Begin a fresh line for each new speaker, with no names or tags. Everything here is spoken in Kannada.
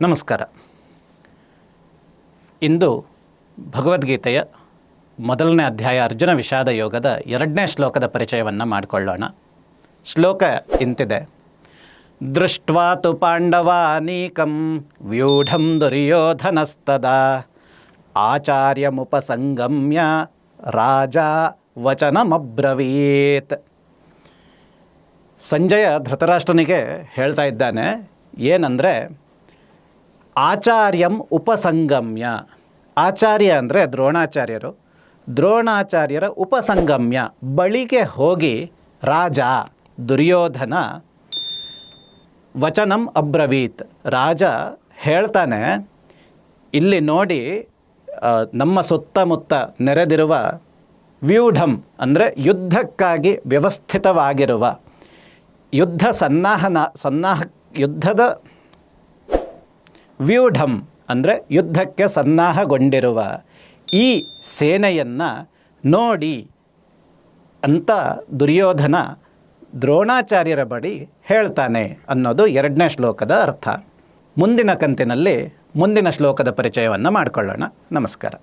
ನಮಸ್ಕಾರ. ಇಂದು ಭಗವದ್ಗೀತೆಯ ಮೊದಲನೇ ಅಧ್ಯಾಯ ಅರ್ಜುನ ವಿಷಾದ ಯೋಗದ ಎರಡನೇ ಶ್ಲೋಕದ ಪರಿಚಯವನ್ನು ಮಾಡಿಕೊಳ್ಳೋಣ. ಶ್ಲೋಕ ಇಂತಿದೆ. ದೃಷ್ಟ್ವಾ ಪಾಂಡವಾನೀಕಂ ವ್ಯೂಢಂ ದುರ್ಯೋಧನಸ್ತದ ಆಚಾರ್ಯಮುಪಸಂಗಮ್ಯ ರಾಜ ವಚನಮಬ್ರವೀತ್. ಸಂಜಯ ಧೃತರಾಷ್ಟ್ರನಿಗೆ ಹೇಳ್ತಾ ಇದ್ದಾನೆ, ಏನಂದರೆ ಆಚಾರ್ಯಂ ಉಪಸಂಗಮ್ಯ. ಆಚಾರ್ಯ ಅಂದರೆ ದ್ರೋಣಾಚಾರ್ಯರು. ದ್ರೋಣಾಚಾರ್ಯರ ಉಪಸಂಗಮ್ಯ. ಬಳಿಗೆ ಹೋಗಿ ರಾಜ, ದುರ್ಯೋಧನ, ವಚನಂ ಅಬ್ರವೀತ್. ರಾಜ ಹೇಳ್ತಾನೆ, ಇಲ್ಲಿ ನೋಡಿ ನಮ್ಮ ಸುತ್ತಮುತ್ತ ನೆರೆದಿರುವ ವ್ಯೂಢಂ ಅಂದರೆ ಯುದ್ಧಕ್ಕಾಗಿ ವ್ಯವಸ್ಥಿತವಾಗಿರುವ, ಯುದ್ಧ ಸನ್ನಾಹನ, ಸನ್ನಾಹ, ಯುದ್ಧದ ವ್ಯೂಢಂ, ಅಂದರೆ ಯುದ್ಧಕ್ಕೆ ಸನ್ನಾಹಗೊಂಡಿರುವ ಈ ಸೇನೆಯನ್ನು ನೋಡಿ ಅಂತ ದುರ್ಯೋಧನ ದ್ರೋಣಾಚಾರ್ಯರ ಬಳಿ ಹೇಳ್ತಾನೆ ಅನ್ನೋದು ಎರಡನೇ ಶ್ಲೋಕದ ಅರ್ಥ. ಮುಂದಿನ ಕಂತಿನಲ್ಲಿ ಮುಂದಿನ ಶ್ಲೋಕದ ಪರಿಚಯವನ್ನು ಮಾಡಿಕೊಳ್ಳೋಣ. ನಮಸ್ಕಾರ.